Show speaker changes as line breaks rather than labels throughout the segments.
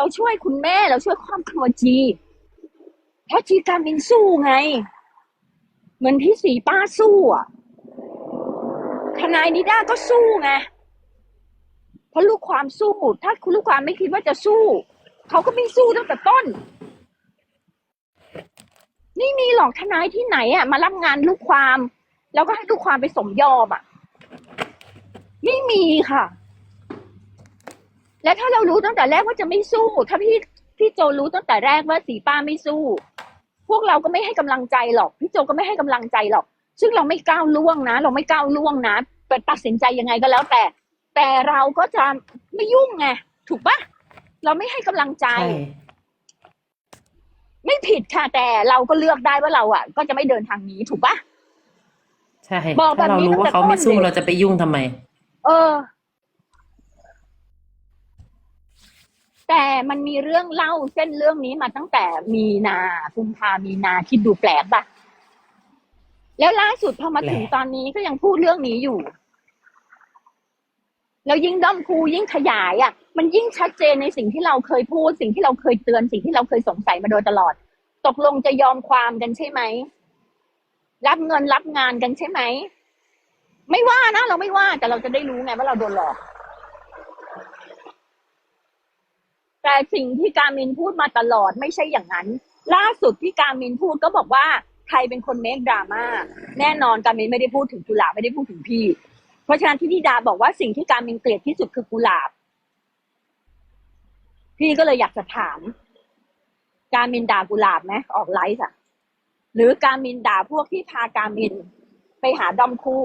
เราช่วยคุณแม่เราช่วยครอบครัวจีเพราะจีการมินสู้ไง เหมือนที่สีป้าสู้อะทนายนิด้าก็สู้ไงเพราะลูกความสู้ ถ้าคุณลูกความไม่คิดว่าจะสู้ เขาก็ไม่สู้ตั้งแต่ต้น นี่มีหรอกทนายที่ไหนอะ มารับงานลูกความ แล้วก็ให้ลูกความไปสมยอมอะ ไม่มีค่ะ และถ้าเรารู้ตั้งแต่แรกว่าจะไม่สู้ ถ้าพี่พี่โจรู้ตั้งแต่แรกว่าสีป้าไม่สู้ พวกเราก็ไม่ให้กำลังใจหรอก พี่โจก็ไม่ให้กำลังใจหรอก ซึ่งเราไม่ก้าวล่วงนะ เราไม่ก้าวล่วงนะแต่ตัดสินใจยังไงก็แล้วแต่ แต่เราก็จะไม่ยุ่งไงถูกปะเราไม่ให้กำลังใจ
ใช่
ไม่ผิดค่ะแต่เราก็เลือกได้ว่าเราอะ ก็จะไม่เดินทางนี้ถูกปะ
ใช่
บอกแบบ
ถ้าเรา
นี้
รู้ว่าเขาไม่
ตั้งแต่ต้น
สู้
เลย
เราจะไปยุ่งทำไม
เออ แต่มันมีเรื่องเล่าเส้นเรื่องนี้มาตั้งแต่มีนาคุมภามีนาคิดดูแปลกปะแล้วล่าสุดพอมาถึง
แปลก
ตอนนี้ก็ยังพูดเรื่องนี้อยู่ แล้วยิ่งด้อมครูยิ่งขยายอะ มันยิ่งชัดเจนในสิ่งที่เราเคยพูด สิ่งที่เราเคยเตือนสิ่งที่เราเคยสงสัยมาโดยตลอด ตกลงจะยอมความกันใช่ไหมรับเงินรับงานกันใช่ไหมไม่ว่านะเราไม่ว่าแต่เราจะได้รู้ไงว่าเราโดนหลอก แต่สิ่งที่การมินพูดมาตลอดไม่ใช่อย่างนั้น ล่าสุดที่การมินพูดก็บอกว่าใครเป็นคนเมคดราม่าแน่นอนการมินไม่ได้พูดถึงกุหลาบไม่ได้พูดถึงพี่ เพราะฉะนั้นที่นิดาบอกว่าสิ่งที่การมินเกลียดที่สุดคือกุหลาบ พี่ก็เลยอยากจะถาม การมินด่ากุหลาบไหมออกไลฟ์อะหรือการมินด่าพวกที่พาการมินไปหาดอมคู่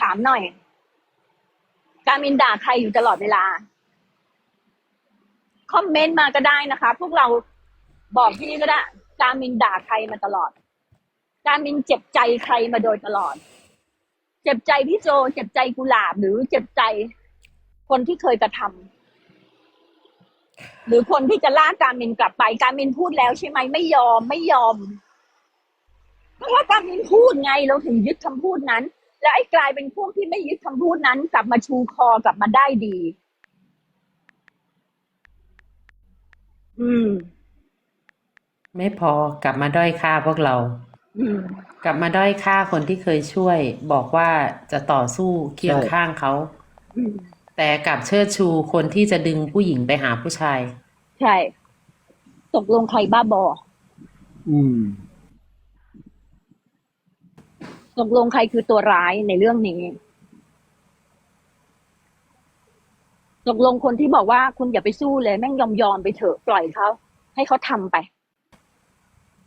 ถามหน่อย การมินด่าใครอยู่ตลอดเวลา คอมเมนต์มาก็ได้นะคะ พวกเราบอกพี่ก็ได้การมินด่าใครมาตลอด การมินเจ็บใจใครมาโดยตลอด เจ็บใจพี่โจ เจ็บใจกุหลาบ หรือเจ็บใจคนที่เคยกระทำหรือคนที่จะลากการมินกลับไป การมินพูดแล้วใช่ไหมไม่ยอมไม่ยอมเพราะว่าการมินพูดไงเราถึงยึดคำพูดนั้น และไอ้กลายเป็นพวกที่ไม่ยึดคำพูดนั้น กลับมาชูคอกลับมาได้ดี อืม
ไม่พอกลับมาด้อยค่าพวกเรา
อืม
กลับมาด้อยค่าคนที่เคยช่วย บอกว่าจะต่อสู้เคียง
ใช่
ข้างเขา
อืม
แต่กลับเชิดชูคนที่จะดึงผู้หญิงไปหาผู้ชาย
ใช่ ตกลงใครบ้าบอ
อืม
ตกลงใครคือตัวร้ายในเรื่องนี้ ตกลงคนที่บอกว่าคุณอย่าไปสู้เลยแม่งยอมยอมไปเถอะปล่อยเขาให้เขาทำไป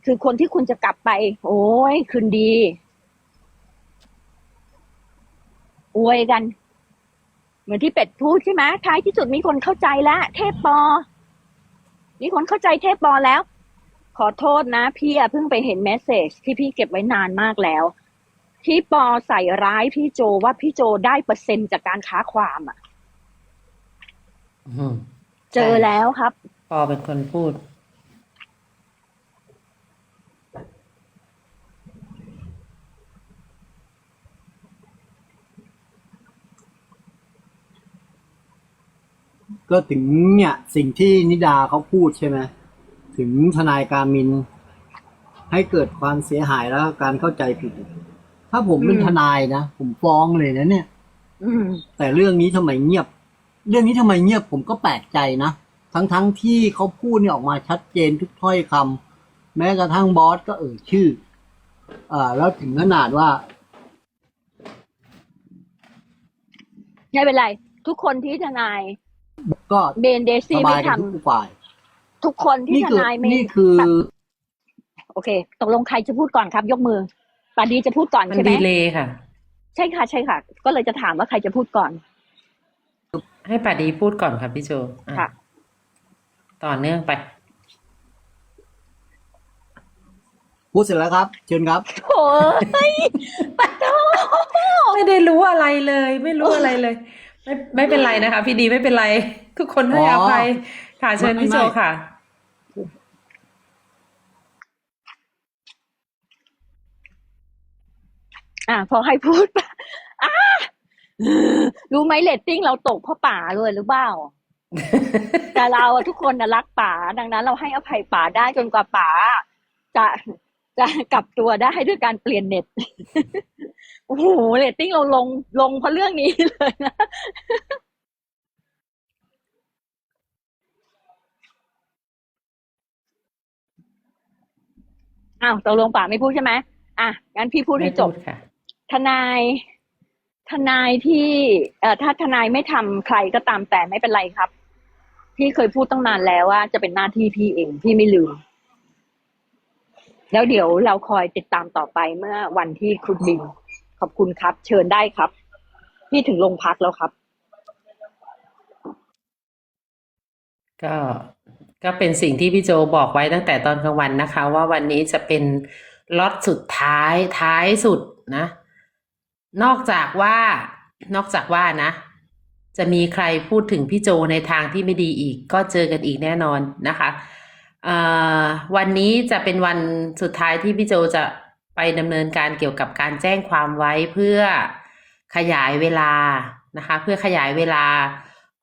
คือคนที่คุณจะกลับไป โอ้ยคืนดีอวยกัน เหมือนที่เป็ดพูดใช่ไหมท้ายที่สุดมีคนเข้าใจแล้วเทพปอ มีคนเข้าใจเทพปอแล้ว ขอโทษนะ พี่เพิ่งไปเห็นเมสเซจที่พี่เก็บไว้นานมากแล้วที่ปอใส่ร้ายพี่โจว่าพี่โจได้เปอร์เซ็นต์จากการค้าความอะ
อืม
เจอแล้วครับ
ปอเป็นคนพูด
ก็ถึงเนี่ยสิ่งที่นิดาเขาพูดใช่ไหมถึงทนายการมิน ให้เกิดความเสียหายแล้วก็การเข้าใจผิด ถ้าผมเป็น
อืม
ทนายนะ ผมฟ้องเลยนะเนี่ย
อืม
แต่เรื่องนี้ทำไมเงียบ เรื่องนี้ทำไมเงียบผมก็แปลกใจนะ ทั้งๆทที่เขาพูดเนี่ยออกมาชัดเจนทุกถ้อยคำแม้กระทั่งบอสก็เอ่ยชื่ออ่าแล้วถึงขนาดว่า
ไม่เป็นไร ทุกคนที่ทนาย
ก็
เบนเด
ส
ซี่
บา
ไม่
ย
ท
กันทุกฝ่ายำ
ทุกคนที่
นี่
ท
คือนา
ยไม่
นี่คือ
โอเค ตกลงใครจะพูดก่อนครับ ยกมือปาดีจะพูดก่อน
มัน
ใช่ไหม
ดีเลยค่ะ
ใช่ค่ะ ใช่ค่ะ ก็เลยจะถามว่าใครจะพูดก่อน
ให้ป่าดีพูดก่อนค่ะพี่โจอะ
ค่ะ
ต่อเนื่องไป
พูดเสร็จแล้วครับ เชิญครับ
โอ้ยปะโต
ไม่ได้รู้อะไรเลย ไม่รู้อะไรเลย ไม่ไม่เป็นไรนะคะ พี่ดีไม่เป็นไร ทุกคนให้
อ๋
อ
อ
ภัยค่ะเชิญ
ไม่
พี่โจ
ไม่
ค่ะ
อะพอให้พูดปะอะ รู้ไหมเรตติ้งเราตกเพราะป่าเลยหรือเปล่าแต่เราอะทุกคนนะรักป๋าดังนั้น เราให้อภัยป๋าได้จนกว่าป๋าจะจะกลับตัวได้ด้วยการเปลี่ยนเน็ตโอ้โหเรตติ้งเราลงลงเพราะเรื่องนี้เลยนะอ้าวตกลงป๋าไม่พูดใช่ไหมอะงั้นพี่พูด
ไม่
ให้จ
พู
บ
ดค่ะ
ทนาย ทนายที่เอ่อถ้าทนายไม่ทำใครก็ตามแต่ไม่เป็นไรครับ พี่เคยพูดตั้งนานแล้วว่าจะเป็นหน้าที่พี่เองพี่ไม่ลืม แล้วเดี๋ยวเราคอยติดตามต่อไปเมื่อวันที่คุณบินขอบคุณครับ เชิญได้ครับ พี่ถึงโรงพักแล้วครับ
ก็ก็เป็นสิ่งที่พี่โจบอกไว้ตั้งแต่ตอนกลางวันนะคะ ว่าวันนี้จะเป็นล็อตสุดท้ายท้ายสุดนะ นอกจากว่า นอกจากว่านะ จะมีใครพูดถึงพี่โจในทางที่ไม่ดีอีก ก็เจอกันอีกแน่นอนนะคะวันนี้จะเป็นวันสุดท้ายที่พี่โจจะไปดำเนินการเกี่ยวกับการแจ้งความไว้เพื่อขยายเวลานะคะ เพื่อขยายเวลา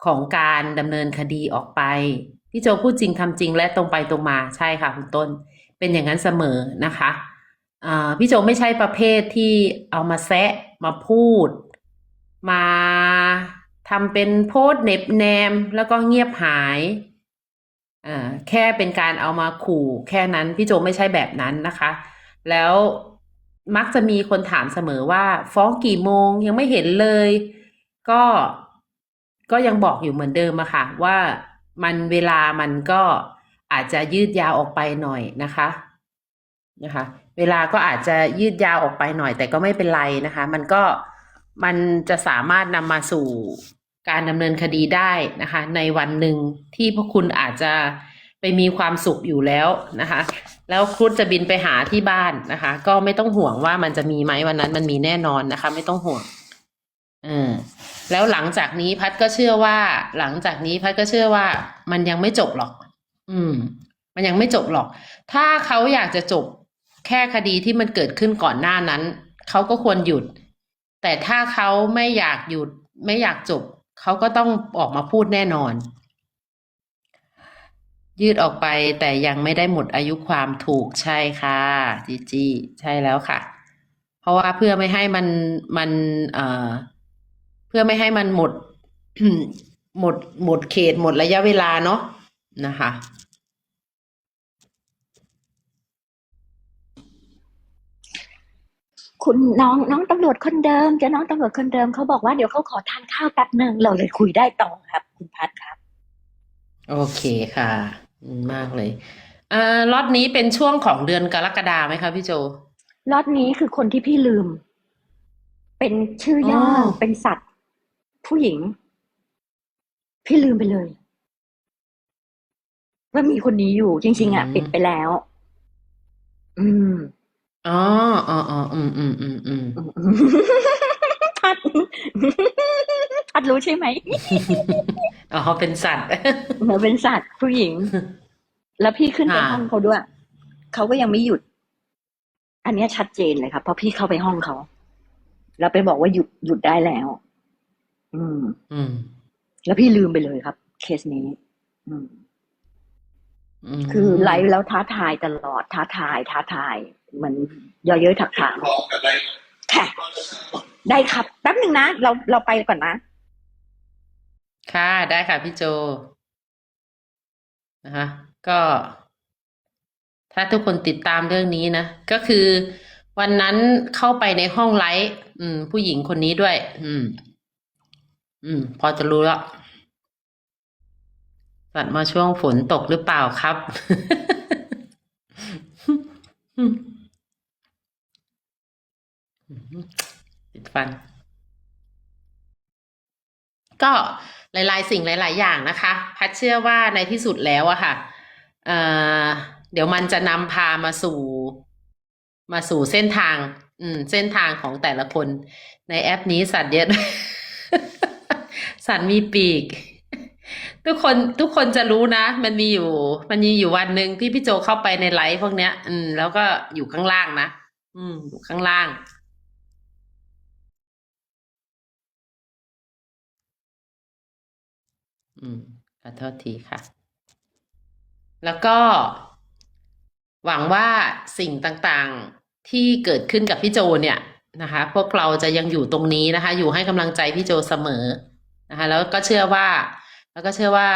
ของการดำเนินคดีออกไปพี่โจพูดจริงทำจริงและตรงไปตรงมาใช่ค่ะคุณต้น เป็นอย่างนั้นเสมอนะคะ พี่โจไม่ใช่ประเภทที่เอามาแซะมาพูด มาทำเป็นโพสเน็บแนมแล้วก็เงียบหายอ่าแค่เป็นการเอามาขู่แค่นั้น พี่โจไม่ใช่แบบนั้นนะคะ แล้วมักจะมีคนถามเสมอว่า ฟ้องกี่โมงยังไม่เห็นเลย ก็ก็ยังบอกอยู่เหมือนเดิมอะค่ะ ว่ามันเวลามันก็อาจจะยืดยาวออกไปหน่อยนะคะ นะคะ เวลาก็อาจจะยืดยาวออกไปหน่อย แต่ก็ไม่เป็นไรนะคะ มันก็มันจะสามารถนำมาสู่การดำเนินคดีได้นะคะ ในวันหนึ่งที่พวกคุณอาจจะไปมีความสุขอยู่แล้วนะคะ แล้วครุฑจะบินไปหาที่บ้านนะคะ ก็ไม่ต้องห่วงว่ามันจะมีไหมวันนั้นมันมีแน่นอนนะคะ ไม่ต้องห่วงเออแล้วหลังจากนี้พัดก็เชื่อว่า หลังจากนี้พัดก็เชื่อว่า มันยังไม่จบหรอก อืม มันยังไม่จบหรอก ถ้าเขาอยากจะจบ แค่คดีที่มันเกิดขึ้นก่อนหน้านั้น เขาก็ควรหยุด แต่ถ้าเขาไม่อยากหยุดไม่อยากจบ เขาก็ต้องออกมาพูดแน่นอน ยืดออกไปแต่ยังไม่ได้หมดอายุความถูกใช่ค่ะจีจีใช่แล้วค่ะ เพราะว่าเพื่อไม่ให้มันมันเอ่อเพื่อไม่ให้มันหมดหมดหมดเขตหมดระยะเวลาเนาะนะคะ
คุณน้องน้องตำรวจคนเดิมเจะน้องตำรวจคนเดิมเขาบอกว่าเดี๋ยวเขาขอทานข้าวแป๊บหนึ่งเราเลยคุยได้ต่อครับ คุณพัดครับ
โอเคค่ะอืมมากเลยเอ่อล็อตนี้เป็นช่วงของเดือนกรกฎาไหมคะพี่โจ
ล็อตนี้คือคนที่พี่ลืม เป็นชื่อย่อ
อ
เป็นสัตว์ ผู้หญิง พี่ลืมไปเลย ว่ามีคนนี้อยู่จริง ๆอะปิดไปแล้วอืม
อ๋อ อ๋อ อ๋อ อืม อืม อืม อืม
พัดพัดรู้ใช่ไหม
อ๋อเป็นสัตว์
เหมือนเป็นสัตว์ผู้หญิง แล้วพี่ขึ้นไป
ค่ะ
ห้องเขาด้วย เขาก็ยังไม่หยุด อันเนี้ยชัดเจนเลยครับเพราะพี่เข้าไปห้องเขาแล้วไปบอกว่าหยุดหยุดได้แล้ว อืม
อืม
แล้วพี่ลืมไปเลยครับ เคสนี้ อืม
ม
คือไลฟ์แล้วท้าทายตลอดท้าทาย ท้าทาย เหมือนเย่อเย้ยถักถางค่ะ ได้ครับแป๊บหนึ่งนะ เราเราไปก่อนนะ
ค่ะได้ค่ะพี่โจนะคะก็ถ้าทุกคนติดตามเรื่องนี้นะ ก็คือวันนั้นเข้าไปในห้องไลฟ์อืมผู้หญิงคนนี้ด้วย อืม อืม พอจะรู้แล้วสัตว์มาช่วงฝนตกหรือเปล่าครับ อืม ติดฟัน ก็หลาย ๆ สิ่งหลาย ๆ อย่างนะคะ พัดเชื่อว่าในที่สุดแล้วอะค่ะเเดี๋ยวมันจะนำพามาสู่ มาสู่เส้นทาง อืม เส้นทางของแต่ละคน ในแอปนี้สัตว์เยอะสัตว์มีปีก ทุกคนทุกคนจะรู้นะ มันมีอยู่ มันมีอยู่วันหนึ่งที่พี่โจเข้าไปในไลฟ์พวกเนี้ย อืม แล้วก็อยู่ข้างล่างนะ อืม อยู่ข้างล่าง อืมขอโทษทีค่ะ แล้วก็ หวังว่าสิ่งต่างๆที่เกิดขึ้นกับพี่โจเนี่ยนะคะ พวกเราจะยังอยู่ตรงนี้นะคะ อยู่ให้กำลังใจพี่โจเสมอนะคะ แล้วก็เชื่อว่า แล้วก็เชื่อว่า